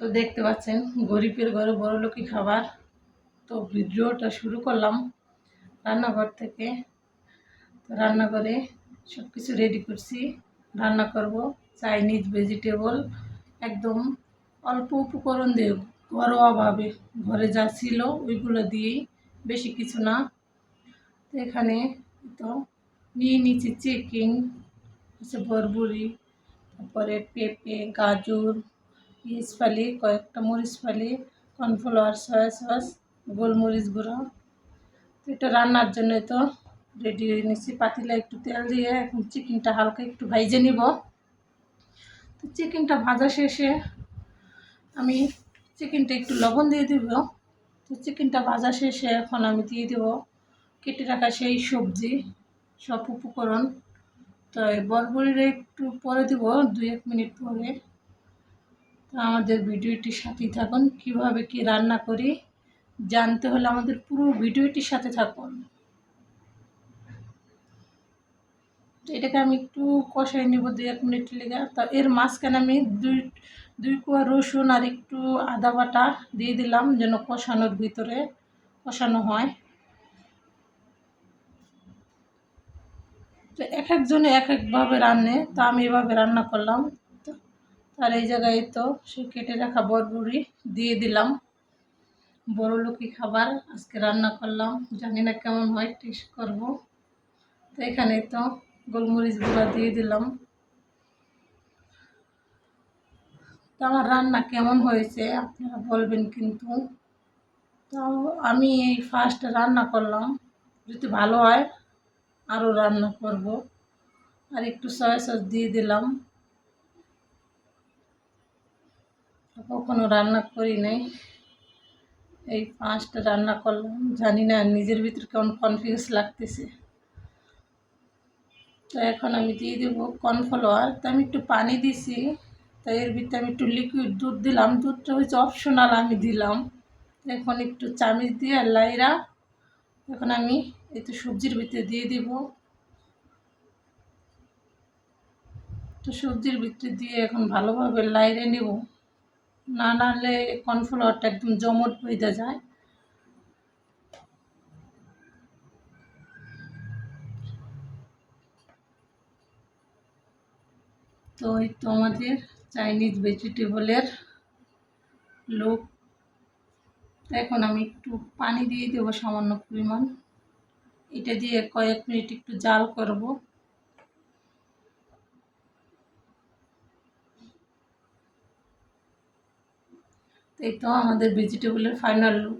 তো দেখতে পাচ্ছেন, গরিবের ঘরে বড় লোকই খাবার। তো ভিডিওটা শুরু করলাম রান্নাঘর থেকে। তো রান্নাঘরে সব কিছু রেডি করছি। রান্না করব, চাইনিজ ভেজিটেবল একদম অল্প উপকরণ দিয়ে ঘরোয়াভাবে ঘরে যা ছিল ওইগুলো দিয়েই, বেশি কিছু না। তো এখানে তো নিয়ে নিচ্ছি চিকেন হচ্ছে বরবরি তারপরে পেঁপে, গাজর পিস ফালি কয়েকটা মরিচ ফালি কর্নফ্লাওয়ার, সয়া সস, গোলমরিচ গুঁড়ো। তো এটা রান্নার জন্য তো রেডি হয়ে নিচ্ছি পাতিলা একটু তেল দিয়ে এখন চিকেনটা হালকা একটু ভাইজে নিব। তো চিকেনটা ভাজা শেষে আমি চিকেনটা একটু লবণ দিয়ে দিব। তো চিকেনটা ভাজা শেষে এখন আমি দিয়ে দেব কেটে রাখা সেই সবজি, সব উপকরণ। তো বরবরিটা একটু পরে দিব, দুই এক মিনিট পরে। তো আমাদের ভিডিওটির সাথেই থাকুন। কীভাবে কি রান্না করি জানতে হলে আমাদের পুরো ভিডিওটির সাথে থাকুন। এটাকে আমি একটু কষাই নেব দু এক মিনিট লেগে। তা এর মাঝখানে আমি দুই দুই কোয়া রসুন আর একটু আদা বাটা দিয়ে দিলাম যেন কষানোর ভিতরে কষানো হয়। তো এক একজনে এক একভাবে রান্নে। তা আমি এভাবে রান্না করলাম। আর এই জায়গায় তো সে কেটে রাখা বরবুড়ি দিয়ে দিলাম। বড় লোকই খাবার, আজকে রান্না করলাম। জানি না কেমন হয় টেস্ট করব। তো এখানে তো গোলমরিচ গুঁড়া দিয়ে দিলাম। তো আমার রান্না কেমন হয়েছে আপনারা বলবেন কিন্তু। তাও আমি এই ফার্স্ট রান্না করলাম। যদি ভালো হয়, আরও রান্না করব। আর একটু সয়া সস দিয়ে দিলাম। কখনো রান্না করি নাই। এই পাঁচটা রান্না করলাম। জানি না, নিজের ভিতরে কেমন কনফিউজ লাগতেছে। তো এখন আমি দিয়ে দেবো কর্নফ্লাওয়ার তো আমি একটু পানি দিছি তাই এর ভিতরে আমি একটু লিকুইড দুধ দিলাম। দুধটা হচ্ছে অপশনাল আমি দিলাম। এখন একটু চামিচ দিয়ে লাইরা এখন আমি তো সবজির ভিতরে দিয়ে দিব। তো সবজির ভিতরে দিয়ে এখন ভালোভাবে লাইরে নেব। না নাহলে কর্নফ্লাওয়ারটা একদম জমট বেঁধে যায়। তো এই তো আমাদের চাইনিজ ভেজিটেবলের লোক এখন আমি একটু পানি দিয়ে দেবো সামান্য পরিমাণ। এটা দিয়ে কয়েক মিনিট একটু জাল করব। এই তো আমাদের ভেজিটেবলের ফাইনাল লুক